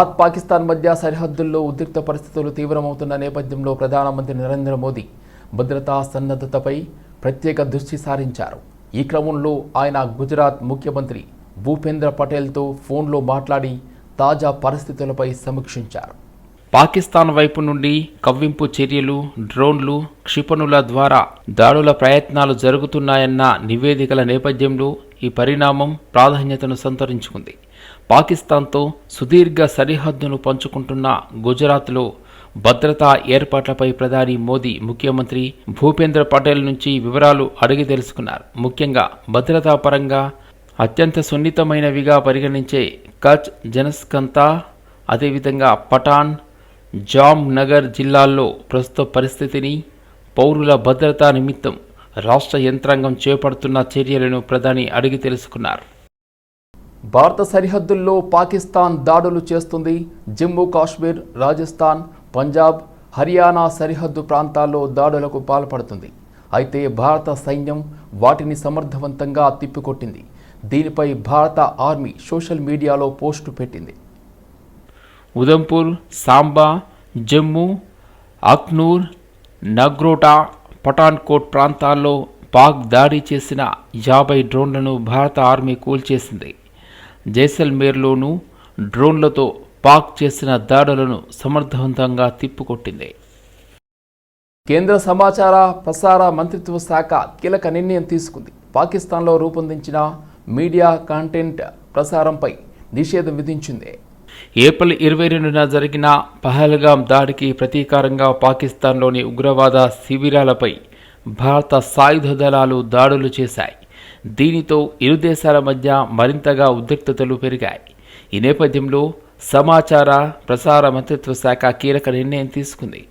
భారత్ పాకిస్తాన్ మధ్య సరిహద్దుల్లో ఉద్రిక్త పరిస్థితులు తీవ్రమవుతున్న నేపథ్యంలో ప్రధానమంత్రి నరేంద్ర మోదీ భద్రతా సన్నద్ధతపై ప్రత్యేక దృష్టి సారించారు. ఈ క్రమంలో ఆయన గుజరాత్ ముఖ్యమంత్రి భూపేంద్ర పటేల్తో ఫోన్లో మాట్లాడి తాజా పరిస్థితులపై సమీక్షించారు. పాకిస్తాన్ వైపు నుండి కవ్వింపు చర్యలు డ్రోన్లు క్షిపణుల ద్వారా దాడుల ప్రయత్నాలు జరుగుతున్నాయన్న నివేదికల నేపథ్యంలో ఈ పరిణామం ప్రాధాన్యతను సంతరించుకుంది. పాకిస్తాన్తో సుదీర్ఘ సరిహద్దును పంచుకుంటున్న గుజరాత్లో భద్రతా ఏర్పాట్లపై ప్రధాని మోదీ ముఖ్యమంత్రి భూపేంద్ర పటేల్ నుంచి వివరాలు అడిగి తెలుసుకున్నారు. ముఖ్యంగా భద్రతా పరంగా అత్యంత సున్నితమైనవిగా పరిగణించే కచ్ జనస్కంతా అదేవిధంగా పఠాన్ జామ్ నగర్ జిల్లాల్లో ప్రస్తుత పరిస్థితిని పౌరుల భద్రతా నిమిత్తం రాష్ట్ర యంత్రాంగం చేపడుతున్న చర్యలను ప్రధాని అడిగి తెలుసుకున్నారు. భారత సరిహద్దుల్లో పాకిస్తాన్ దాడులు చేస్తుంది. జమ్మూ కాశ్మీర్ రాజస్థాన్ పంజాబ్ హర్యానా సరిహద్దు ప్రాంతాల్లో దాడులకు పాల్పడుతుంది. అయితే భారత సైన్యం వాటిని సమర్థవంతంగా తిప్పికొట్టింది. దీనిపై భారత ఆర్మీ సోషల్ మీడియాలో పోస్టు పెట్టింది. ఉదంపూర్ సాంబా జమ్మూ అక్నూర్ నగ్రోటా పఠాన్కోట్ ప్రాంతాల్లో పాక్ దాడి చేసిన యాభై డ్రోన్లను భారత ఆర్మీ కూల్చేసింది. జైసల్మేర్లోనూ డ్రోన్లతో పాక్ చేసిన దాడులను సమర్థవంతంగా తిప్పికొట్టింది. కేంద్ర సమాచార ప్రసార మంత్రిత్వ శాఖ కీలక నిర్ణయం తీసుకుంది. పాకిస్తాన్లో రూపొందించిన మీడియా కంటెంట్ ప్రసారంపై నిషేధం విధించింది. ఏప్రిల్ ఇరవై రెండున జరిగిన పహల్గాం దాడికి ప్రతీకారంగా పాకిస్తాన్లోని ఉగ్రవాద శిబిరాలపై భారత సాయుధ దళాలు దాడులు చేశాయి. దీనితో ఇరు దేశాల మధ్య మరింతగా ఉద్రిక్తతలు పెరిగాయి. ఈ నేపథ్యంలో సమాచార ప్రసార మంత్రిత్వ శాఖ కీలక నిర్ణయం తీసుకుంది.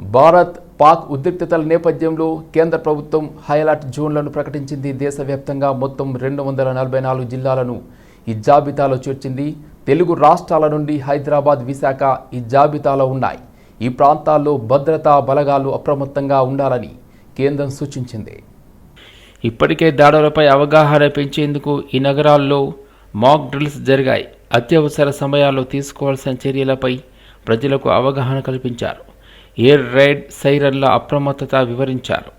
భారత్ పాక్ ఉద్రిక్తతల నేపథ్యంలో కేంద్ర ప్రభుత్వం హైలైట్ జోన్లను ప్రకటించింది. దేశవ్యాప్తంగా మొత్తం రెండు వందల నలభై నాలుగు జిల్లాలను ఈ జాబితాలో చేర్చింది. తెలుగు రాష్ట్రాల నుండి హైదరాబాద్ విశాఖ ఈ జాబితాలో ఉన్నాయి. ఈ ప్రాంతాల్లో భద్రతా బలగాలు అప్రమత్తంగా ఉండాలని కేంద్రం సూచించింది. ఇప్పటికే దాడులపై అవగాహన పెంచేందుకు ఈ నగరాల్లో మాక్ డ్రిల్స్ జరిగాయి. అత్యవసర సమయాల్లో తీసుకోవాల్సిన చర్యలపై ప్రజలకు అవగాహన కల్పించారు. ఎయిర్ రైడ్ సైరన్ల అప్రమత్తత వివరించారు.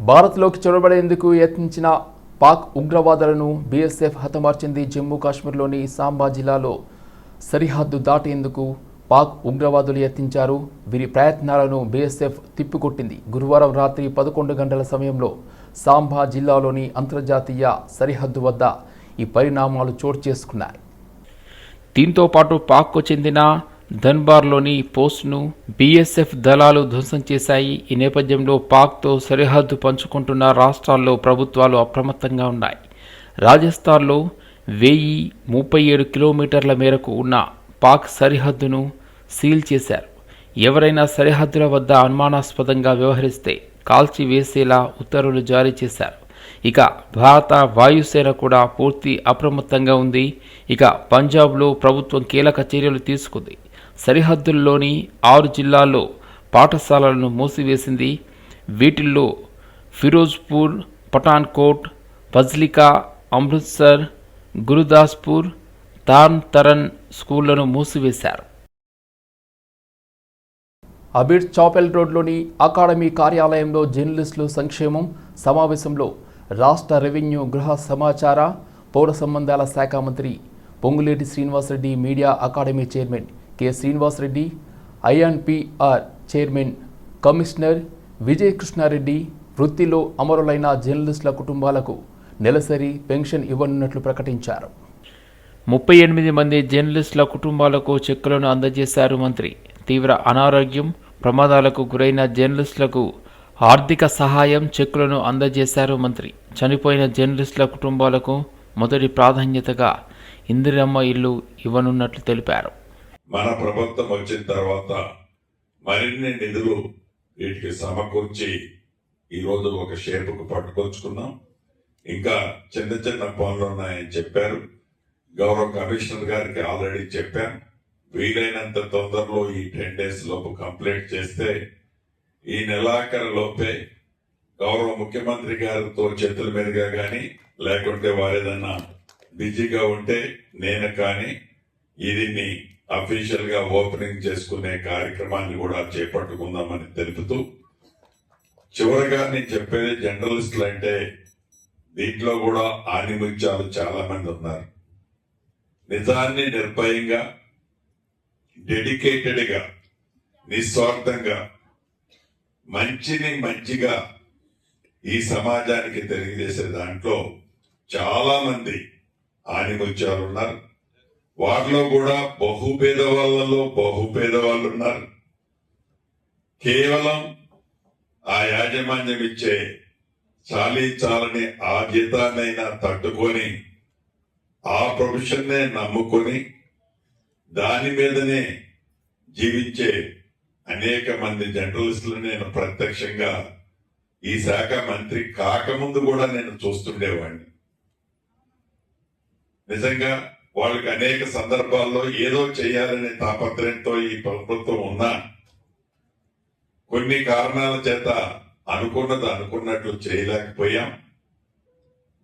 భారత్లోకి చొరబడేందుకు యత్నించిన పాక్ ఉగ్రవాదులను బీఎస్ఎఫ్ హతమార్చింది జమ్మూ కాశ్మీర్లోని సాంబా జిల్లాలో సరిహద్దు దాటేందుకు పాక్ ఉగ్రవాదులు యత్నించారు. వీరి ప్రయత్నాలను బీఎస్ఎఫ్ తిప్పికొట్టింది. గురువారం రాత్రి పదకొండు గంటల సమయంలో సాంబా జిల్లాలోని అంతర్జాతీయ సరిహద్దు వద్ద ఈ పరిణామాలు చోటు చేసుకున్నాయి. దీంతో పాటు పాక్కు చెందిన ధన్బార్లోని పోస్ట్ను బీఎస్ఎఫ్ దళాలు ధ్వంసం చేశాయి. ఈ నేపథ్యంలో పాక్తో సరిహద్దు పంచుకుంటున్న రాష్ట్రాల్లో ప్రభుత్వాలు అప్రమత్తంగా ఉన్నాయి. రాజస్థాన్లో వెయ్యి ముప్పై ఏడు కిలోమీటర్ల మేరకు ఉన్న పాక్ సరిహద్దును సీల్ చేశారు. ఎవరైనా సరిహద్దుల వద్ద అనుమానాస్పదంగా వ్యవహరిస్తే కాల్చివేసేలా ఉత్తర్వులు జారీ చేశారు. ఇక భారత వాయుసేన కూడా పూర్తి అప్రమత్తంగా ఉంది. ఇక పంజాబ్లో ప్రభుత్వం కీలక చర్యలు తీసుకుంది. సరిహద్దుల్లోని ఆరు జిల్లాల్లో పాఠశాలలను మూసివేసింది. వీటిల్లో ఫిరోజ్పూర్ పఠాన్కోట్ ఫజ్లికా అమృత్సర్ గురుదాస్పూర్ తాన్ తరన్ స్కూళ్ళను మూసివేశారు. అబిడ్ చాపెల్ రోడ్లోని అకాడమీ కార్యాలయంలో జర్నలిస్టులు సంక్షేమం సమావేశంలో రాష్ట్ర రెవెన్యూ గృహ సమాచార పౌర సంబంధాల శాఖ మంత్రి Ponguleti Srinivasa Reddy media academy chairman K Srinivasa Reddy INPR chairman commissioner Vijaya Krishna Reddy వృత్తిలో అమరులైన జర్నలిస్టుల కుటుంబాలకు నెలసరి పెన్షన్ ఇవ్వనున్నట్లు ప్రకటించారు. ముప్పై ఎనిమిది మంది జర్నలిస్టుల కుటుంబాలకు చెక్కులను అందజేశారు మంత్రి. తీవ్ర అనారోగ్యం ప్రమాదాలకు గురైన జర్నలిస్టులకు ఆర్థిక సహాయం చెక్కులను అందజేశారు మంత్రి. చనిపోయిన జర్నలిస్టుల కుటుంబాలకు మొదటి ప్రాధాన్యతగా ఇందిరమ్మ ఇల్లు ఇవ్వనున్నట్లు తెలిపారు. మన ప్రభుత్వం వచ్చిన తర్వాత మరిన్ని నిధులు వీటికి సమకూర్చి ఈరోజు ఒక షేపుకు పట్టుకొచ్చుకున్నాం. ఇంకా చిన్న చిన్న పనులు ఉన్నాయని చెప్పారు. గౌరవ కమిషనర్ గారికి ఆల్రెడీ చెప్పాను. వీలైనంత తొందరలో ఈ టెన్ డేస్ లోపు కంప్లీట్ చేస్తే ఈ నెలాఖరు లోపే గౌరవ ముఖ్యమంత్రి గారితో చేతుల మీదుగా కానీ లేకుంటే వారేదన్నా బిజీగా ఉంటే నేను కానీ దీన్ని అఫీషియల్గా ఓపెనింగ్ చేసుకునే కార్యక్రమాన్ని కూడా చేపట్టుకుందామని తెలుపుతూ చివరిగా నేను చెప్పేది జర్నలిస్టులు అంటే దీంట్లో కూడా ఆనిముత్యాలు చాలా మంది ఉన్నారు. నిజాన్ని నిర్భయంగా డెడికేటెడ్గా నిస్వార్థంగా మంచిని మంచిగా ఈ సమాజానికి తెలియజేసే దాంట్లో చాలా మంది ఆనిముత్యాలు ఉన్నారు. వారిలో కూడా బహుపేద వాళ్ళలో బహుపేద వాళ్ళు ఉన్నారు. కేవలం ఆ యాజమాన్యం ఇచ్చే చాలీ చాలని ఆ జీతాన్నైనా తట్టుకొని ఆ ప్రొఫెషన్నే నమ్ముకొని దాని మీదనే జీవించే అనేక మంది జర్నలిస్టులు నేను ప్రత్యక్షంగా ఈ శాఖ మంత్రి కాకముందు కూడా నేను చూస్తుండేవాడిని. నిజంగా వాళ్ళకి అనేక సందర్భాల్లో ఏదో చేయాలనే తాపత్రయంతో ఈ ప్రభుత్వం ఉన్నా కొన్ని కారణాల చేత అనుకున్నది అనుకున్నట్లు చేయలేకపోయాం.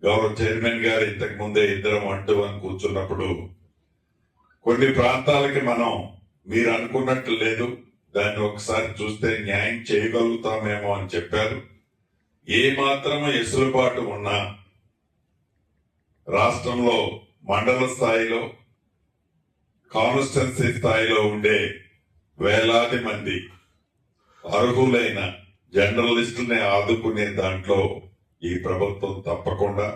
గౌరవ చైర్మన్ గారు ఇంతకు ముందే ఇద్దరం అంటూ అని కూర్చున్నప్పుడు కొన్ని ప్రాంతాలకి మనం మీరు అనుకున్నట్లు లేదు దాన్ని ఒకసారి చూస్తే న్యాయం చేయగలుగుతామేమో అని చెప్పారు. ఏ మాత్రం ఎసులుబాటు ఉన్నా రాష్ట్రంలో మండల స్థాయిలో కాన్స్టిట్యున్సీ స్థాయిలో ఉండే వేలాది మంది అర్హులైన జర్నలిస్టుల్ని ఆదుకునే దాంట్లో ఈ ప్రభుత్వం తప్పకుండా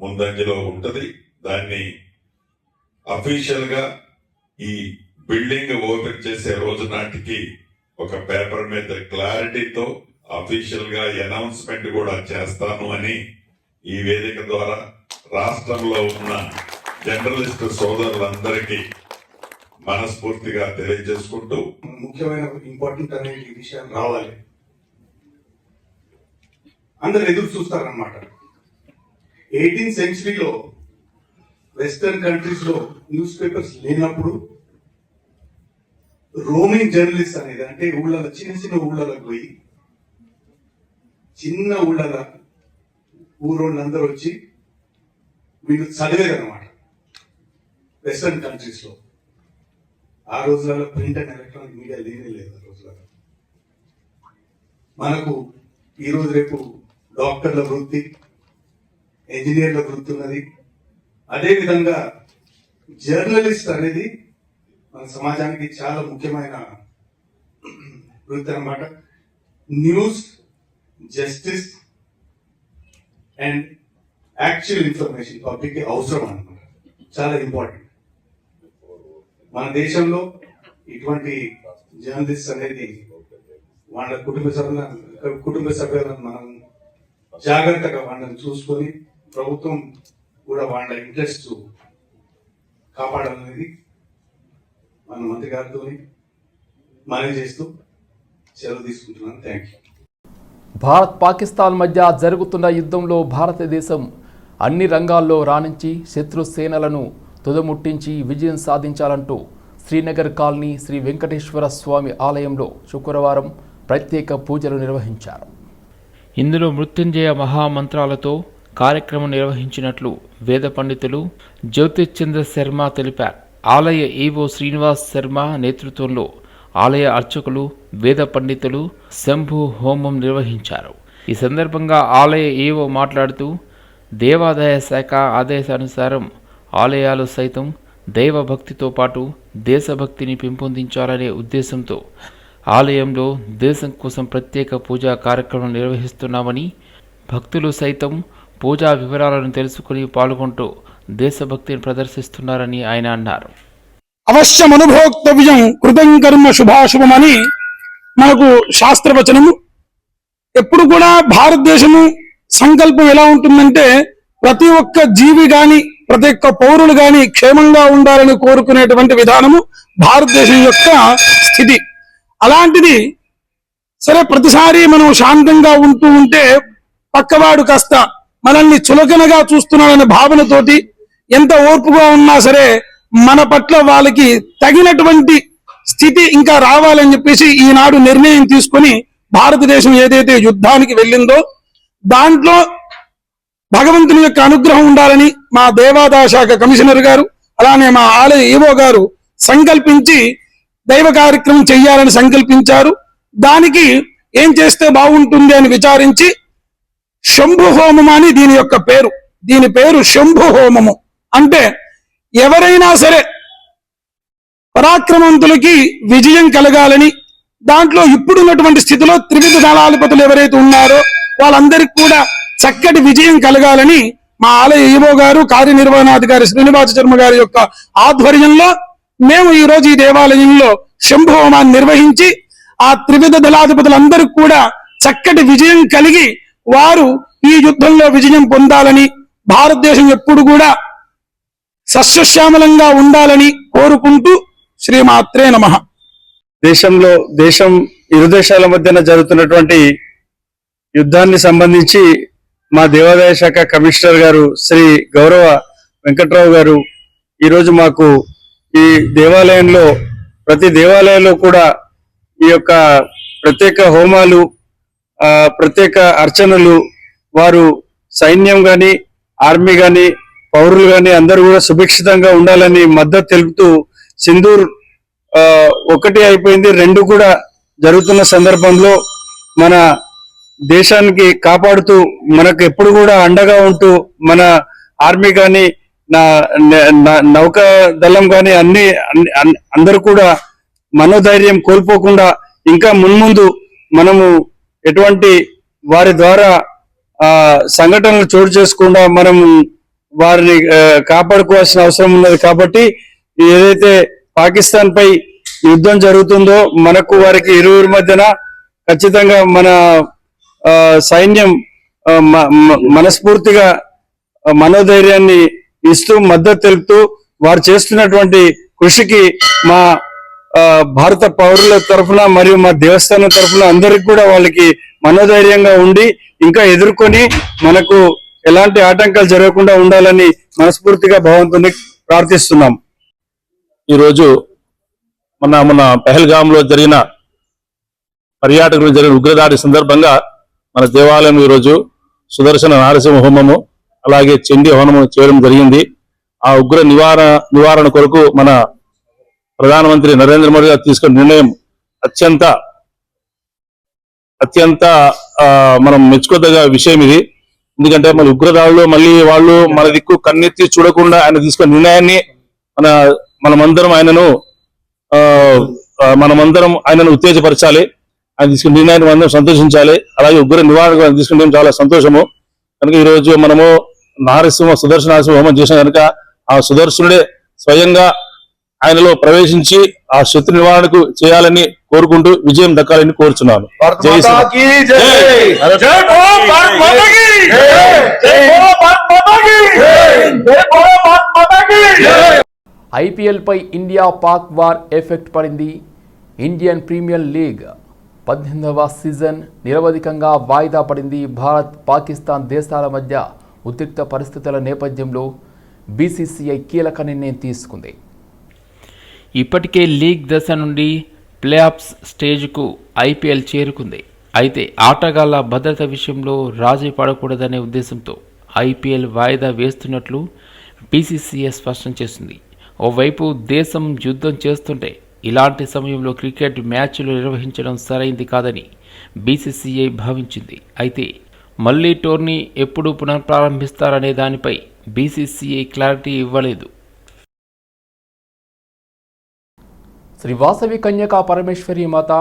ముందంజలో ఉంటుంది. దాన్ని అఫీషియల్గా ఈ బిల్డింగ్ ఓపెన్ చేసే రోజు నాటికి ఒక పేపర్ మీద క్లారిటీతో అఫీషియల్గా అనౌన్స్మెంట్ కూడా చేస్తాను అని ఈ వేదిక ద్వారా రాష్ట్రంలో ఉన్న జర్నలిస్ట్ సోదరులందరికీ మనస్ఫూర్తిగా తెలియజేసుకుంటూ ముఖ్యమైన ఇంపార్టెంట్ అనే ఈ విషయం రావాలి. అందరు ఎదురు చూస్తారనమాట ఎయిటీన్ సెంచరీలో వెస్టర్న్ కంట్రీస్లో న్యూస్ పేపర్స్ లేనప్పుడు రోమింగ్ జర్నలిస్ట్ అనేది అంటే ఊళ్ళలో చిన్న చిన్న ఊళ్ళలోకి పోయి చిన్న ఊళ్ళల ఊరోళ్ళందరూ వచ్చి వీళ్ళు చదివేది అనమాట వెస్టర్న్ కంట్రీస్లో ఆ రోజులలో ప్రింట్ అండ్ ఎలక్ట్రానిక్ మీడియా లేనే లేదు ఆ రోజులలో. మనకు ఈ రోజు రేపు డాక్టర్ల వృత్తి ఇంజనీర్ల వృత్తి ఉన్నది. అదేవిధంగా జర్నలిస్ట్ అనేది మన సమాజానికి చాలా ముఖ్యమైన వృత్తి అన్నమాట. News justice and actual information పబ్లిక్కి అవసరం అనమాట చాలా ఇంపార్టెంట్. మన దేశంలో ఇటువంటి జర్నలిస్ట్ అనేది వాళ్ళ కుటుంబ సభ్యుల కుటుంబ సభ్యులను మనం జాగ్రత్తగా వాళ్ళని చూసుకొని ప్రభుత్వం కూడా వాళ్ళ ఇంట్రెస్ట్ కాపాడాలనేది మన మంత్రి గారితో మనవి చేస్తూ సెలవు తీసుకుంటున్నాను. థ్యాంక్ యూ భారత్ పాకిస్తాన్ మధ్య జరుగుతున్న యుద్ధంలో భారతదేశం అన్ని రంగాల్లో రాణించి శత్రు సేనలను తుదముట్టించి విజయం సాధించాలంటూ శ్రీనగర్ కాలనీ శ్రీ వెంకటేశ్వర స్వామి ఆలయంలో శుక్రవారం ప్రత్యేక పూజలు నిర్వహించారు. ఇందులో మృత్యుంజయ మహామంత్రాలతో కార్యక్రమం నిర్వహించినట్లు వేద పండితులు జ్యోతిచంద్ర శర్మ తెలిపారు. ఆలయ ఈవో శ్రీనివాస్ శర్మ నేతృత్వంలో ఆలయ అర్చకులు వేద పండితులు శంభు హోమం నిర్వహించారు. ఈ సందర్భంగా ఆలయ ఈవో మాట్లాడుతూ దేవాదాయ శాఖ ఆదేశానుసారం ఆలయాలు సైతం దైవభక్తితో పాటు దేశభక్తిని పెంపొందించాలనే ఉద్దేశంతో ఆలయంలో దేశం కోసం ప్రత్యేక పూజా కార్యక్రమం నిర్వహిస్తున్నామని భక్తులు సైతం పూజా వివరాలను తెలుసుకుని పాల్గొంటూ దేశభక్తిని ప్రదర్శిస్తున్నారని ఆయన అన్నారు. అవశ్యం అనుభోక్తవ్యం కృతం కర్మ శుభాశుభమని మనకు శాస్త్రవచనము. ఎప్పుడు కూడా భారతదేశము సంకల్పం ఎలా ఉంటుందంటే ప్రతి ఒక్క జీవి గాని ప్రతి ఒక్క పౌరులు గాని క్షేమంగా ఉండాలని కోరుకునేటువంటి విధానము భారతదేశం యొక్క స్థితి. అలాంటిది సరే ప్రతిసారి మనం శాంతంగా ఉంటూ ఉంటే పక్కవాడు కాస్త మనల్ని చులకనగా చూస్తున్నాడనే భావనతోటి ఎంత ఓర్పుగా ఉన్నా సరే మన పట్ల వాళ్ళకి తగినటువంటి స్థితి ఇంకా రావాలని చెప్పేసి ఈనాడు నిర్ణయం తీసుకొని భారతదేశం ఏదైతే యుద్ధానికి వెళ్ళిందో దాంట్లో భగవంతుని యొక్క అనుగ్రహం ఉండాలని మా దేవాదాయ శాఖ కమిషనర్ గారు అలానే మా ఆలయ ఈవో గారు సంకల్పించి దైవ కార్యక్రమం చెయ్యాలని సంకల్పించారు. దానికి ఏం చేస్తే బాగుంటుంది అని విచారించి శంభు హోమము అని దీని యొక్క పేరు. దీని పేరు శంభు హోమము. అంటే ఎవరైనా సరే పరాక్రమవంతులకి విజయం కలగాలని దాంట్లో ఇప్పుడున్నటువంటి స్థితిలో త్రివిధ దళాధిపతులు ఎవరైతే ఉన్నారో వాళ్ళందరికీ కూడా చక్కటి విజయం కలగాలని మా ఆలయ ఈవో గారు కార్యనిర్వహణాధికారి శ్రీనివాస శర్మ గారి యొక్క ఆధ్వర్యంలో మేము ఈ ఈ దేవాలయంలో శంభు హోమాన్ని నిర్వహించి ఆ త్రివిధ దళాధిపతులందరూ కూడా చక్కటి విజయం కలిగి వారు ఈ యుద్ధంలో విజయం పొందాలని భారతదేశం ఎప్పుడు కూడా సస్యశ్యామలంగా ఉండాలని కోరుకుంటూ శ్రీమాత్రే నమః. దేశంలో దేశం ఇరు దేశాల మధ్యన జరుగుతున్నటువంటి యుద్ధాన్ని సంబంధించి మా దేవాదాయ శాఖ కమిషనర్ గారు శ్రీ గౌరవ వెంకట్రావు గారు ఈరోజు మాకు ఈ దేవాలయంలో ప్రతి దేవాలయంలో కూడా ఈ యొక్క ప్రత్యేక హోమాలు ప్రత్యేక అర్చనలు వారు సైన్యం కానీ ఆర్మీ కానీ పౌరులు కానీ అందరూ కూడా సుభిక్షితంగా ఉండాలని మద్దతు తెలుపుతూ సింధూర్ ఒకటి అయిపోయింది రెండు కూడా జరుగుతున్న సందర్భంలో మన దేశానికి కాపాడుతూ మనకు ఎప్పుడు కూడా అండగా ఉంటూ మన ఆర్మీ కానీ నా నౌక దళం కానీ అన్ని అన్ని- అన్- అందరూ కూడా మనోధైర్యం కోల్పోకుండా ఇంకా మున్ముందు మనము ఎటువంటి వారి ద్వారా ఆ సంఘటనలు చోటు చేసుకుండా మనం వారిని కాపాడుకోవాల్సిన అవసరం ఉన్నది కాబట్టి ఏదైతే పాకిస్తాన్ పై యుద్ధం జరుగుతుందో మనకు వారికి ఇరువురి మధ్యన ఖచ్చితంగా మన సైన్యం మనస్ఫూర్తిగా మనోధైర్యాన్ని ఇస్తూ మద్దతు తెలుపుతూ వారు చేస్తున్నటువంటి కృషికి మా భారత పౌరుల తరఫున మరియు మా దేవస్థానం తరఫున అందరికి కూడా వాళ్ళకి మనోధైర్యంగా ఉండి ఇంకా ఎదుర్కొని మనకు ఎలాంటి ఆటంకాలు జరగకుండా ఉండాలని మనస్ఫూర్తిగా భగవంతుని ప్రార్థిస్తున్నాం. ఈరోజు మన మన పెహల్గాంలో జరిగిన పర్యాటకులు జరిగిన ఉగ్రదాడి సందర్భంగా మన దేవాలయం ఈరోజు సుదర్శన నారసింహ హోమము అలాగే చండీ హవనము చేయడం జరిగింది. ఆ ఉగ్ర నివారణ నివారణ కొరకు మన ప్రధానమంత్రి నరేంద్ర మోడీ గారు తీసుకున్న నిర్ణయం అత్యంత అత్యంత ఆ, మనం మెచ్చుకోదగ్గ విషయం ఇది. ఎందుకంటే మన ఉగ్రదాడులు మళ్ళీ వాళ్ళు మన దిక్కు కన్నెత్తి చూడకుండా ఆయన తీసుకున్న నిర్ణయాన్ని మన మనమందరం ఆయనను ఆ మనమందరం ఆయనను ఉత్తేజపరచాలి. ఆయన తీసుకున్న నిర్ణయాన్ని మనం సంతోషించాలి. అలాగే ఉగ్ర నివారణ తీసుకుంటే చాలా సంతోషము. కనుక ఈరోజు మనము నారసింహ సుదర్శన నారసింహ హోమం చేసిన కనుక ఆ సుదర్శనుడే స్వయంగా ఆయనలో ప్రవేశించి ఆ శత్రు నివారణకు చేయాలని కోరుకుంటూ విజయం దక్కాలని కోరుచున్నాను. జై శ్రీరామ్. ఐపీఎల్పై ఇండియా పాక్ వార్ ఎఫెక్ట్ పడింది. ఇండియన్ ప్రీమియర్ లీగ్ పద్దెనిమిదవ సీజన్ నిరవధికంగా వాయిదా పడింది. భారత్ పాకిస్తాన్ దేశాల మధ్య ఉద్రిక్త పరిస్థితుల నేపథ్యంలో బీసీసీఐ కీలక నిర్ణయం తీసుకుంది. ఇప్పటికే లీగ్ దశ నుండి ప్లే ఆఫ్స్ స్టేజ్కు ఐపీఎల్ చేరుకుంది. అయితే ఆటగాళ్ళ భద్రత విషయంలో రాజీ పడకూడదనే ఉద్దేశంతో ఐపీఎల్ వాయిదా వేస్తున్నట్లు బీసీసీఐ స్పష్టం చేసింది. ఓవైపు దేశం యుద్ధం చేస్తుంటే ఇలాంటి సమయంలో క్రికెట్ మ్యాచ్లు నిర్వహించడం సరైంది కాదని బీసీసీఐ భావించింది. అయితే మళ్ళీ టోర్నీ ఎప్పుడు పునఃప్రారంభిస్తారనే దానిపై బీసీసీఐ క్లారిటీ ఇవ్వలేదు. శ్రీ వాసవి కన్యకా పరమేశ్వరి మాత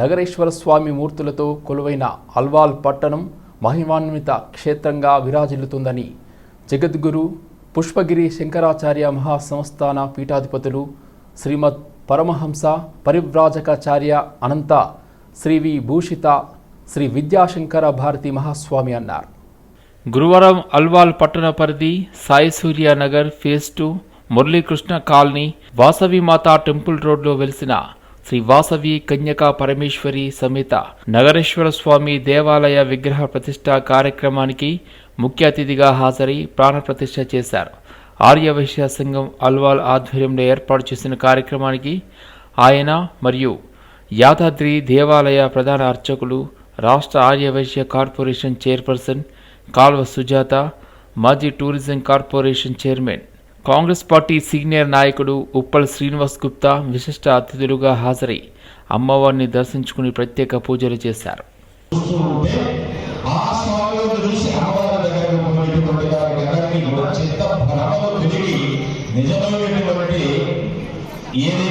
నగరేశ్వర స్వామి మూర్తులతో కొలువైన అల్వాల్ పట్టణం మహిమాన్విత క్షేత్రంగా విరాజిల్లుతుందని జగద్గురు పుష్పగిరి శంకరాచార్య మహాసంస్థాన పీఠాధిపతులు శ్రీమద్ పరమహంస పరివ్రాజకాచార్య అనంత శ్రీ వి భూషిత శ్రీ విద్యాశంకర భారతి మహాస్వామి అన్నారు. గురువారం అల్వాల్ పట్టణ పరిధి Sai Surya Nagar phase two Murali Krishna colony Vasavi Mata temple రోడ్లో వెలిసిన శ్రీ వాసవి కన్యకా పరమేశ్వరి సమేత నగరేశ్వర స్వామి దేవాలయ విగ్రహ ప్రతిష్ట కార్యక్రమానికి ముఖ్య అతిథిగా హాజరై ప్రాణప్రతిష్ఠ చేశారు. ఆర్యవైశ్య సంఘం అల్వాల్ ఆధ్వర్యంలో ఏర్పాటు చేసిన కార్యక్రమానికి ఆయన మరియు యాదాద్రి దేవాలయ ప్రధాన అర్చకులు రాష్ట్ర ఆర్యవైశ్య కార్పొరేషన్ చైర్పర్సన్ కాల్వ సుజాత మాజీ tourism corporation chairman Congress party senior నాయకుడు ఉప్పల్ శ్రీనివాస్ గుప్తా విశిష్ట అతిథులుగా హాజరై అమ్మవారిని దర్శించుకుని ప్రత్యేక పూజలు చేశారు. ఏది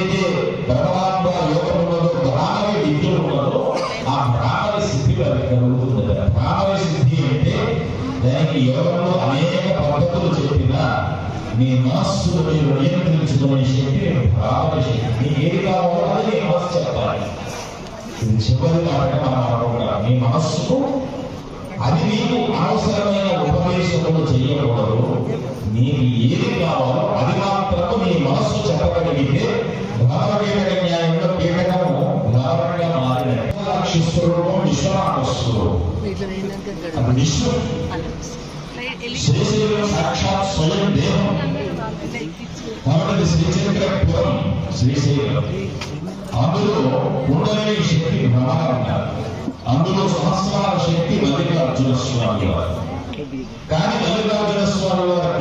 మీ మనస్సును మీరు నియంత్రించుకునే శక్తి భ్రామరి శక్తి మీకు ఏది కావాలో అది మీ మనస్సు చెప్పాలి. ఇది చివరి మాట మనం మీ మనస్సుకు అది మీకు అవసరమైన ఉపదేశములు చేయకూడదు. మీకు ఏది కావాలో అది మాత్రము మీ మనస్సు చెప్పగలిగితే భావవేద న్యాయంలో కీటకము భావనగా మారినది స్వరూపం విశ్వనాథ స్వరూపం. అది విశ్వం. శ్రీశైలం సాక్షాత్ స్వయం దేహం కాబట్టి శ్రీచక్రపురం శ్రీశైలం అందులో ఉండలేని శక్తి బ్రహ్మాండాలు అందులో శక్తి మల్లికార్జున స్వామి వారు కానీ మల్లికార్జున స్వామి వారు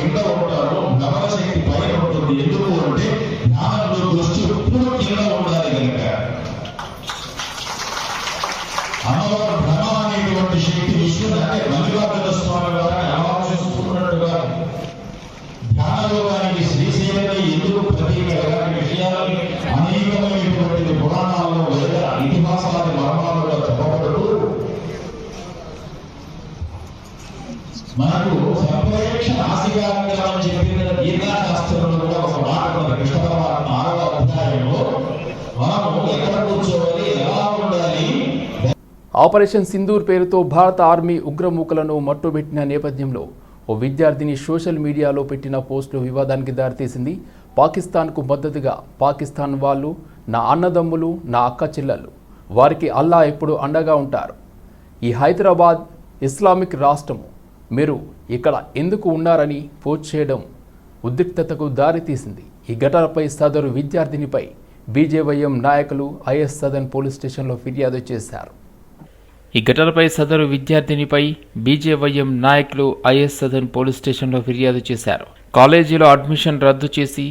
ప్రత్యక్ష నాసికాగ్రం చెప్పిన గీతాశాస్త్రంలో కూడా ఒక మాట ఉన్నది కృష్ణ ఆరవ అధ్యాయంలో మనము ఎక్కడ కూర్చోవాలి ఎలా ఉండాలి? ఆపరేషన్ సింధూర్ పేరుతో భారత ఆర్మీ ఉగ్రమూకలను మట్టుబెట్టిన నేపథ్యంలో ఓ విద్యార్థిని సోషల్ మీడియాలో పెట్టిన పోస్టు వివాదానికి దారితీసింది. పాకిస్తాన్కు మద్దతుగా పాకిస్తాన్ వాళ్ళు నా అన్నదమ్ములు నా అక్క చెల్లెలు వారికి అల్లా ఎప్పుడు అండగా ఉంటారు. ఈ హైదరాబాద్ ఇస్లామిక్ రాష్ట్రము. మీరు ఇక్కడ ఎందుకు ఉన్నారని పోస్ట్ చేయడం ఉద్రిక్తతకు దారితీసింది. ఈ ఘటనపై సదరు విద్యార్థినిపై బీజేవైఎం నాయకులు ఐఎస్ సదన్ పోలీస్ స్టేషన్లో ఫిర్యాదు చేశారు. ఈ ఘటనపై సదరు విద్యార్థినిపై బీజేవైఎం నాయకులు ఐఎస్ సదన్ పోలీస్ స్టేషన్లో ఫిర్యాదు చేశారు. కాలేజీలో అడ్మిషన్ రద్దు చేసి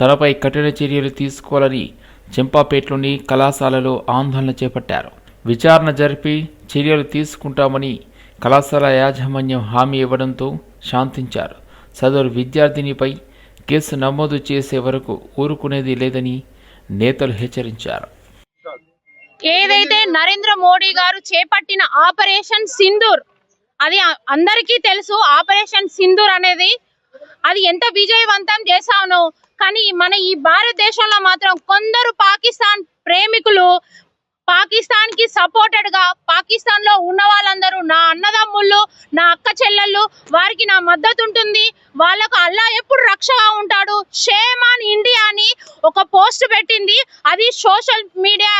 తనపై కఠిన చర్యలు తీసుకోవాలని చెంపాపేటలోని కళాశాలలో ఆందోళన చేపట్టారు. విచారణ జరిపి చర్యలు తీసుకుంటామని కళాశాల యాజమాన్యం హామీ ఇవ్వడంతో శాంతించారు. సదరు విద్యార్థినిపై కేసు నమోదు చేసే వరకు ఊరుకునేది లేదని నేతలు హెచ్చరించారు. ఏదైతే నరేంద్ర మోడీ గారు చేపట్టిన ఆపరేషన్ సింధూర్ అది అందరికీ తెలుసు ఆపరేషన్ సింధూర్ అనేది అది ఎంత విజయవంతం చేశానో. కానీ మన ఈ భారతదేశంలో మాత్రం కొందరు పాకిస్తాన్ ప్రేమికులు పాకిస్తాన్కి సపోర్టెడ్గా పాకిస్తాన్లో ఉన్న వాళ్ళందరూ నా అన్నదమ్ముళ్ళు నా అక్క చెల్లెళ్ళు వారికి నా మద్దతు ఉంటుంది వాళ్ళకు అల్లా ఎప్పుడు రక్షగా ఉంటాడు? షేమ్ ఆన్ ఇండియా అని ఒక పోస్ట్ పెట్టింది. అది social media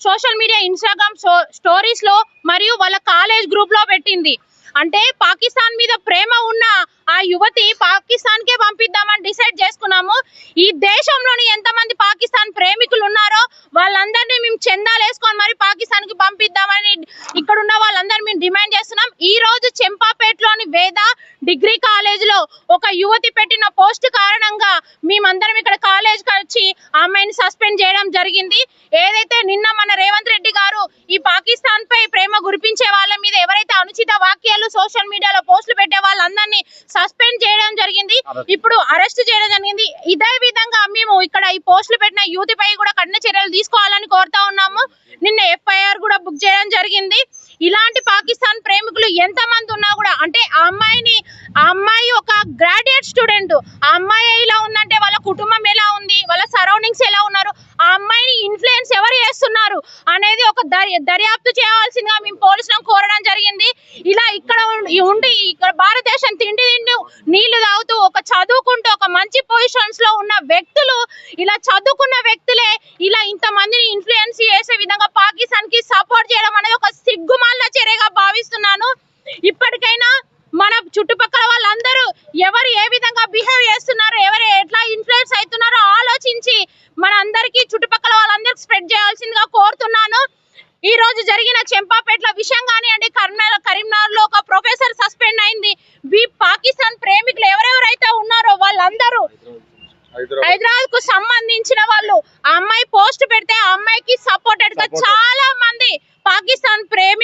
social media Instagram స్టోరీస్లో మరియు వాళ్ళ కాలేజ్ గ్రూప్లో పెట్టింది. అంటే పాకిస్తాన్ మీద ప్రేమ ఉన్న ఆ యువతి పాకిస్తాన్ కే పంపిద్దామని డిసైడ్ చేసుకున్నాము. ఈ దేశంలోని ఎంతమంది పాకిస్తాన్ ప్రేమికులు ఉన్నారో వాళ్ళందరినీ మేము చెందాలేసుకొని మరి పాకిస్తాన్కి పంపిద్దామని ఇక్కడ ఉన్న వాళ్ళందరూ మేము డిమాండ్ చేస్తున్నాం. ఈ రోజు చెంపాపేటలోని వేద డిగ్రీ కాలేజ్లో ఒక యువతి పెట్టిన పోస్ట్ కారణంగా మేమందరం ఇక్కడ కాలేజ్ వచ్చి అమ్మాయిని సస్పెండ్ చేయడం జరిగింది. ఏదైతే నిన్న మన రేవంత్ రెడ్డి గారు ఈ పాకిస్తాన్ పై ప్రేమ గురిపించే వాళ్ళ మీద ఎవరైతే అనుచిత వాక్యాలు సోషల్ మీడియాలో పోస్టులు పెట్టే వాళ్ళందరినీ సస్పెండ్ చేయడం జరిగింది. ఇప్పుడు అరెస్ట్ చేయడం జరిగింది. ఇదే విధంగా మేము ఇక్కడ ఈ పోస్టులు పెట్టిన యూత్ పై కూడా కఠిన చర్యలు తీసుకోవాలని కోరుతా ఉన్నాము. నిన్న ఎఫ్ఐఆర్ కూడా బుక్ చేయడం జరిగింది. ఇలాంటి పాకిస్తాన్ ప్రేమికులు ఎంత మంది ఉన్నా కూడా అంటే ఆ అమ్మాయిని ఆ అమ్మాయి ఒక గ్రాడ్యుయేట్ స్టూడెంట్ ఆ అమ్మాయి ఇలా ఉందంటే వాళ్ళ కుటుంబం ఎలా ఉంది వాళ్ళ సరౌండింగ్స్ ఎలా ఉన్నారు ఆ అమ్మాయిని ఇన్ఫ్లుయెన్స్ ఎవరు చేస్తున్నారు అనేది ఒక దర్యాప్తు చేయాల్సిందిగా మేము పోలీసులను కోరడం జరిగింది. ఇలా ఇక్కడ ఉండి ఇక్కడ భారతదేశం తిండి తిండి నీళ్ళు తాగుతూ ఒక చదువుకుంటూ ఒక మంచి పొజిషన్స్లో ఉన్న వ్యక్తులు ఇలా చదువుకున్న వ్యక్తులే ఇలా ఇంత మందిని ఇన్ఫ్లుయెన్స్ చేసే విధంగా పాకిస్తాన్కి సపోర్ట్ చేయడం అనేది ఒక సిగ్గుమాల చర్యగా భావిస్తున్నాను. ఇప్పటికైనా మన చుట్టుపక్కల వాళ్ళందరూ ఎవరు ఏ విధంగా బిహేవ్ చేస్తున్నారు ఎవరు ఎట్లా ఇన్ఫ్లుయెన్స్ అవుతున్నారో ఆలోచించి మన అందరికీ చుట్టుపక్కల వాళ్ళందరికీ స్ప్రెడ్ చేయాల్సిందిగా కోరుతున్నాను. ఈ రోజు జరిగిన చెంపాపేట్ల విషయం కానివ్వండి కరీంనగర్ కరీంనగర్లో ఒక ప్రొఫెసర్ సస్పెండ్ అయింది. బి పాకిస్తాన్ ప్రేమికులు ఎవరెవరైతే ఉన్నారో వాళ్ళందరూ హైదరాబాద్. కు సంబంధించిన వాళ్ళు అమ్మాయి పోస్ట్ పెడితే ఆ అమ్మాయికి సపోర్టెడ్గా చాలా మంది ప్రే-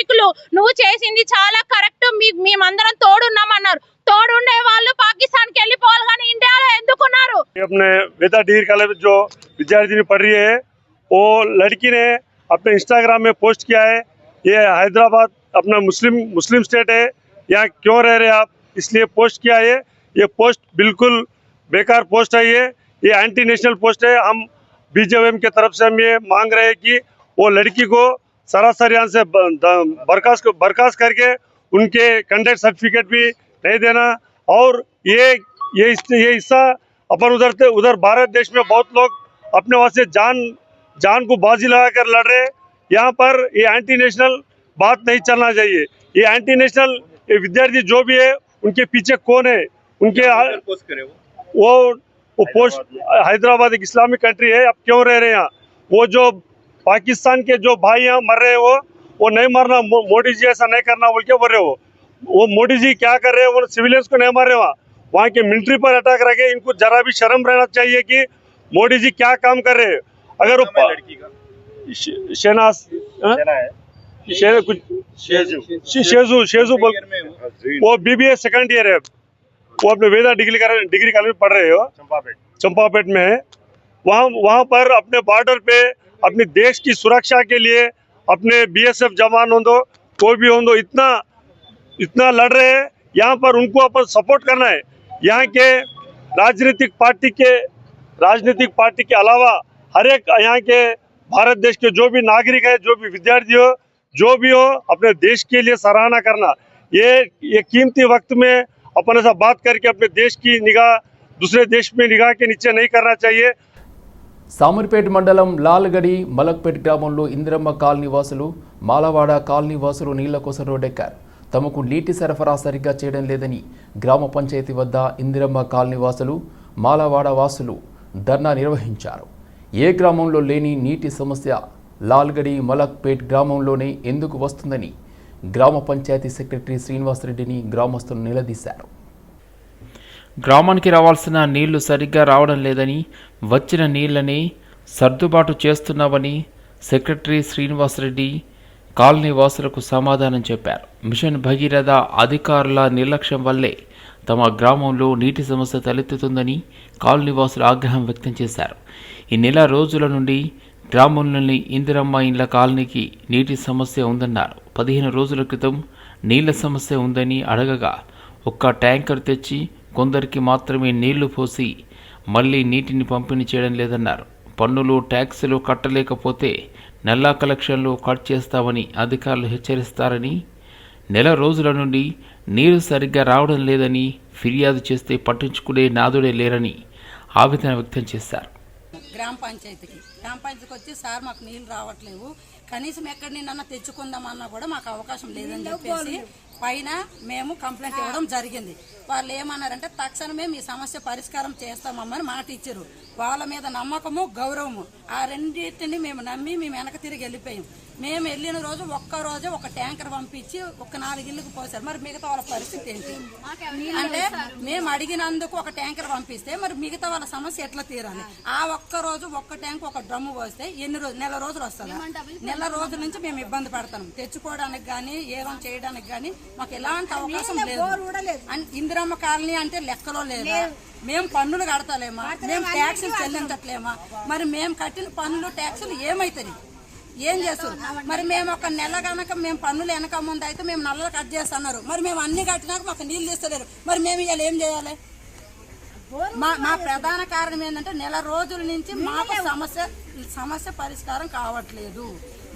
నువ్వు చేసింది చాలా కరెక్ట్ మీ మేమందరం తోడున్నామన్నారు తోడుండే వాళ్ళు పాకిస్తాన్ కి వెళ్ళిపోవాలి కానీ ఇండియాలో ఎందుకున్నారు अपने वेदा डिग्री कॉलेज में जो विद्यार्थिनी पढ़ रही है वो लड़की ने अपने इंस्टाग्राम में पोस्ट किया है ये हैदराबाद अपना मुस्लिम मुस्लिम स्टेट है यहाँ क्यों रह रहे आप इसलिए पोस्ट किया है ये पोस्ट बिल्कुल बेकार पोस्ट है ये ये एंटी नेशनल पोस्ट है हम बीजेएम की तरफ से हम ये मांग रहे हैं कि वो लड़की को सरासर यहाँ से बर्खास्त बर्खास्त करके उनके कंडक्ट सर्टिफिकेट भी नहीं देना। और ये ये ये हिस्सा अपन उधर से उधर भारत देश में बहुत लोग अपने वहाँ से जान जान को बाजी लगा कर लड़ रहे यहाँ पर ये एंटी नेशनल बात नहीं चलना चाहिए। ये एंटी नेशनल विद्यार्थी जो भी है उनके पीछे कौन है? उनके वो। वो पोस्ट हैदराबाद एक इस्लामिक कंट्री है अब क्यों रह रहे हैं यहाँ? वो जो पाकिस्तान के जो भाई यहाँ मर रहे हैं वो वो नहीं मरना मो- मोदी जी ऐसा नहीं करना बोल के बोल रहे हो वो। मोदी जी क्या कर रहे हैं वो सिविलियंस को नहीं मार रहे वहाँ। वहाँ के मिलिट्री पर अटैक रखे इनको जरा भी शर्म रहना चाहिए कि मोदी जी क्या काम कर रहे हैं। अगर वो शहनाज हाँ? कुछ शेजू। शेजू बोल वो बीबीए सेकंड ईयर है। वो अपने वेदा डिग्री कर डिग्री कॉलेज में पढ़ रहे हो। चंपापेट। चंपापेट में है। वहाँ वहाँ पर अपने बॉर्डर पे अपने देश की सुरक्षा के लिए, अपने बीएसएफ जवान हो दो, कोई भी हो दो, इतना इतना लड़ रहे हैं। यहाँ पर उनको अपन सपोर्ट करना है। यहाँ के राजनीतिक पार्टी के, राजनीतिक पार्टी के अलावा हर एक यहाँ के भारत देश के जो भी नागरिक है, जो भी विद्यार्थी हो, जो भी हो, अपने देश के लिए सराहना करना। ये ये कीमती वक्त में अपन ऐसा बात करके अपने देश की निगाह, दूसरे देश में निगाह के नीचे नहीं करना चाहिए। సామర్పేట మండలం లాల్గడి మలక్పేట్ గ్రామంలో ఇందిరమ్మ కాలనీ వాసులు మాలవాడ కాలనీ వాసులు నీళ్ళ కోసం రోడ్డెక్కారు. తమకు నీటి సరఫరా సరిగ్గా చేయడం లేదని గ్రామ పంచాయతీ వద్ద ఇందిరమ్మ కాలనీ వాసులు మాలవాడ వాసులు ధర్నా నిర్వహించారు. ఏ గ్రామంలో లేని నీటి సమస్య లాల్గడి మలక్పేట్ గ్రామంలోనే ఎందుకు వస్తుందని గ్రామ పంచాయతీ సెక్రటరీ శ్రీనివాసరెడ్డిని గ్రామస్తులు నిలదీశారు. గ్రామానికి రావాల్సిన నీళ్ళు సరిగ్గా రావడం లేదని వచ్చిన నీళ్ళని సర్దుబాటు చేస్తున్నామని సెక్రటరీ శ్రీనివాసరెడ్డి కాలనీవాసులకు సమాధానం చెప్పారు. మిషన్ భగీరథ అధికారుల నిర్లక్ష్యం వల్లే తమ గ్రామంలో నీటి సమస్య తలెత్తుతుందని కాలనీవాసులు ఆగ్రహం వ్యక్తం చేశారు. ఈ నెల రోజుల నుండి గ్రామంలోని ఇందిరమ్మ ఇండ్ల కాలనీకి నీటి సమస్య ఉందన్నారు. పదిహేను రోజుల క్రితం నీళ్ళ సమస్య ఉందని అడగగా ఒక్క ట్యాంకర్ తెచ్చి కొందరికి మాత్రమే నీళ్ళు పోసి మళ్ళీ నీటిని పంపిణీ చేయడం లేదన్నారు. పన్నులు ట్యాక్సులు కట్టలేకపోతే నల్లా కలెక్షన్లు కట్ చేస్తామని అధికారులు హెచ్చరిస్తారని నెల రోజుల నుండి నీరు సరిగ్గా రావడం లేదని ఫిర్యాదు చేస్తే పట్టించుకునే నాదుడే లేరని ఆవేదన వ్యక్తం చేశారు. గ్రామ పంచాయతీకి. గ్రామ పంచాయతీకి వచ్చి సార్ మాకు నీళ్ళు రావట్లేవు. కనీసం ఎక్కడి నిన్న తెచ్చుకుందామన్నా కూడా మాకు అవకాశం లేదని చెప్పేసి పైన మేము కంప్లైంట్ ఇవ్వడం జరిగింది. వాళ్ళు ఏమన్నారంటే తక్షణమే మీ సమస్య పరిష్కారం చేస్తామమ్మని మాట ఇచ్చారు. వాళ్ళ మీద నమ్మకము గౌరవము. ఆ రెండింటిని మేము నమ్మి మేము వెనక తిరిగి వెళ్ళిపోయాం. మేము వెళ్ళిన రోజు ఒక్క రోజు ఒక ట్యాంకర్ పంపించి ఒక నాలుగు ఇళ్ళకి పోసారు. మరి మిగతా వాళ్ళ పరిస్థితి ఏంటి? అంటే మేము అడిగినందుకు ఒక ట్యాంకర్ పంపిస్తే మరి మిగతా వాళ్ళ సమస్య ఎట్లా తీరాలి? ఆ ఒక్క రోజు ఒక్క ట్యాంక్ ఒక డ్రమ్ము పోస్తే ఎన్ని రోజులు నెల రోజులు వస్తుందా? నెల రోజుల నుంచి మేము ఇబ్బంది పడతాం. తెచ్చుకోవడానికి కానీ ఏదైనా చేయడానికి కానీ మాకు ఎలాంటి అవకాశం లేదు. ఇందిరమ్మ కాలనీ అంటే లెక్కలో లేదా? మేము పన్నులు కడతలేమా? మేము ట్యాక్సులు చెల్లించట్లేమా? మరి మేము కట్టిన పన్నులు ట్యాక్సులు ఏమైతాయి ఏం చేస్తారు? మరి మేము ఒక నెల కనుక మేము పన్నులు వెనక ముందు అయితే మేము నల్లలు కట్ చేస్తున్నారు. మరి మేము అన్ని కట్టినాక మాకు నీళ్ళు ఇస్తలేరు. మరి మేము ఇవాళ ఏం చేయాలి? మా మా ప్రధాన కారణం ఏంటంటే నెల రోజుల నుంచి మాకు సమస్య సమస్య పరిష్కారం కావట్లేదు.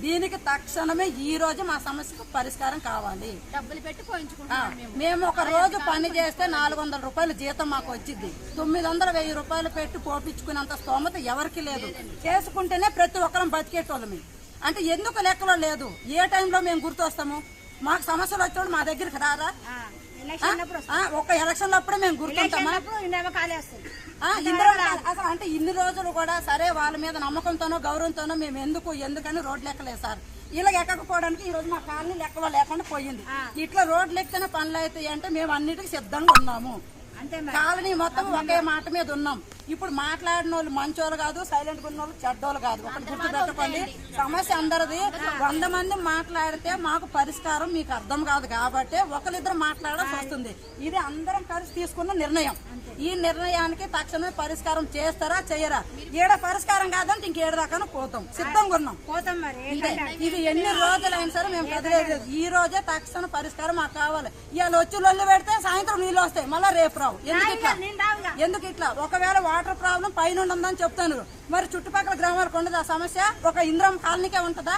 దీనికి తక్షణమే ఈ రోజు మా సమస్యకు పరిష్కారం కావాలి. డబ్బులు పెట్టి ఆ, మేము. ఒక రోజు పని చేస్తే నాలుగు వందల రూపాయలు జీతం మాకు వచ్చింది తొమ్మిది వందల వెయ్యి రూపాయలు పెట్టి పోపించుకునేంత స్తోమత ఎవరికి లేదు. చేసుకుంటేనే ప్రతి ఒక్కరం బతికేటోళ్ళమి. అంటే ఎందుకు లెక్కలో లేదు? ఏ టైంలో మేము గుర్తొస్తాము మాకు సమస్యలు వచ్చేవాడు మా దగ్గరికి రారా? ఒక ఎలక్షన్ అప్పుడే మేము గుర్తుంటామా? అసలు అంటే ఇన్ని రోజులు కూడా సరే వాళ్ళ మీద నమ్మకంతోనో గౌరవంతోనో మేము ఎందుకు ఎందుకని రోడ్లు ఎక్కలేదు సార్. ఇలా ఎక్కకపోవడానికి ఈ రోజు మా కాలనీ లెక్కలో లేకుండా పోయింది. ఇట్లా రోడ్లు ఎక్కితేనే పనులు అవుతాయి అంటే మేము అన్నిటికీ సిద్ధంగా ఉన్నాము. కాలనీ మొత్తం ఒకే మాట మీద ఉన్నాం. ఇప్పుడు మాట్లాడిన వాళ్ళు మంచోళ్ళు కాదు సైలెంట్ ఉన్న వాళ్ళు చెడ్డోళ్ళు కాదు. ఒకటి గుర్తు పెట్టుకోండి. సమస్య అందరిది. వంద మంది మాట్లాడితే మాకు పరిష్కారం మీకు అర్థం కాదు కాబట్టి ఒకరిద్దరు మాట్లాడాల్సి వస్తుంది. ఇది అందరం కలిసి తీసుకున్న నిర్ణయం. ఈ నిర్ణయానికి తక్షణమే పరిష్కారం చేస్తారా చేయరా? ఏడ పరిష్కారం కాదంటే ఇంకేడు దాకా పోతాం. సిద్ధంగా ఉన్నాం. పోతాం మరి. ఇది. ఎన్ని రోజులైనా సరే మేము కదిలేదు ఈ రోజే తక్షణ పరిష్కారం మాకు కావాలి. ఇవాళ వచ్చి లొల్లు పెడితే సాయంత్రం నీళ్ళు వస్తాయి. మళ్ళీ రేపు రావు. ఎందుకు ఇట్లా? ఎందుకు ఇట్లా? ఒకవేళ వాటర్ ప్రాబ్లం పైన ఉందని చెప్తాను. మరి చుట్టుపక్కల గ్రామాలకు ఉండదు? ఆ సమస్య? ఒక ఇంద్రం కాలనీకే ఉంటుందా?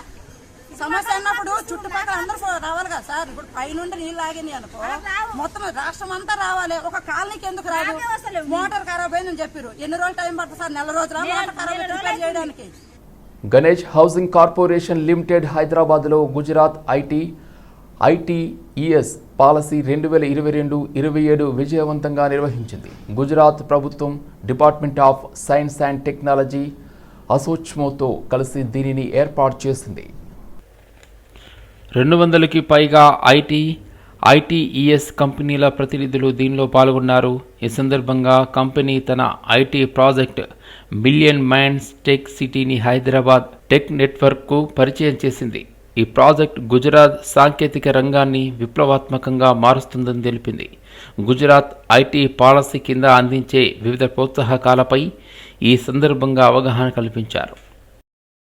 సమస్య అన్నప్పుడు చుట్టుపక్కల అందరూ రావాలి కదా సార్ ఇప్పుడు పైనుండి నీళ్ళు ఆగింది అనుకో. మొత్తం రాష్ట్రం అంతా రావాలి. ఒక కాలనీకి ఎందుకు రాదు మోటార్ ఖరాబ్ అయిందని చెప్పారు ఎన్ని రోజులు టైం పడుతుంది సార్? నెల రోజులు మోటార్ ఖరాబ్ రిపేర్ చేయడానికి? గణేష్ హౌసింగ్ కార్పొరేషన్ లిమిటెడ్ హైదరాబాద్లో గుజరాత్ ఐటీ ఐటీఈఎస్ పాలసీ రెండు వేల ఇరవై రెండు ఇరవై ఏడు విజయవంతంగా నిర్వహించింది. గుజరాత్ ప్రభుత్వం department of science and technology అసోచ్మోతో కలిసి దీనిని ఏర్పాటు చేసింది. రెండు వందలకి పైగా ఐటీ ఐటీఈఎస్ కంపెనీల ప్రతినిధులు దీనిలో పాల్గొన్నారు. ఈ సందర్భంగా కంపెనీ తన IT project million minds tech సిటీని హైదరాబాద్ టెక్ నెట్వర్క్కు పరిచయం చేసింది. ఈ ప్రాజెక్ట్ గుజరాత్ సాంకేతిక రంగాన్ని విప్లవాత్మకంగా మారుస్తుందని తెలిపింది. గుజరాత్ ఐటీ పాలసీ కింద అందించే వివిధ ప్రోత్సాహకాలపై ఈ సందర్భంగా అవగాహన కల్పించారు.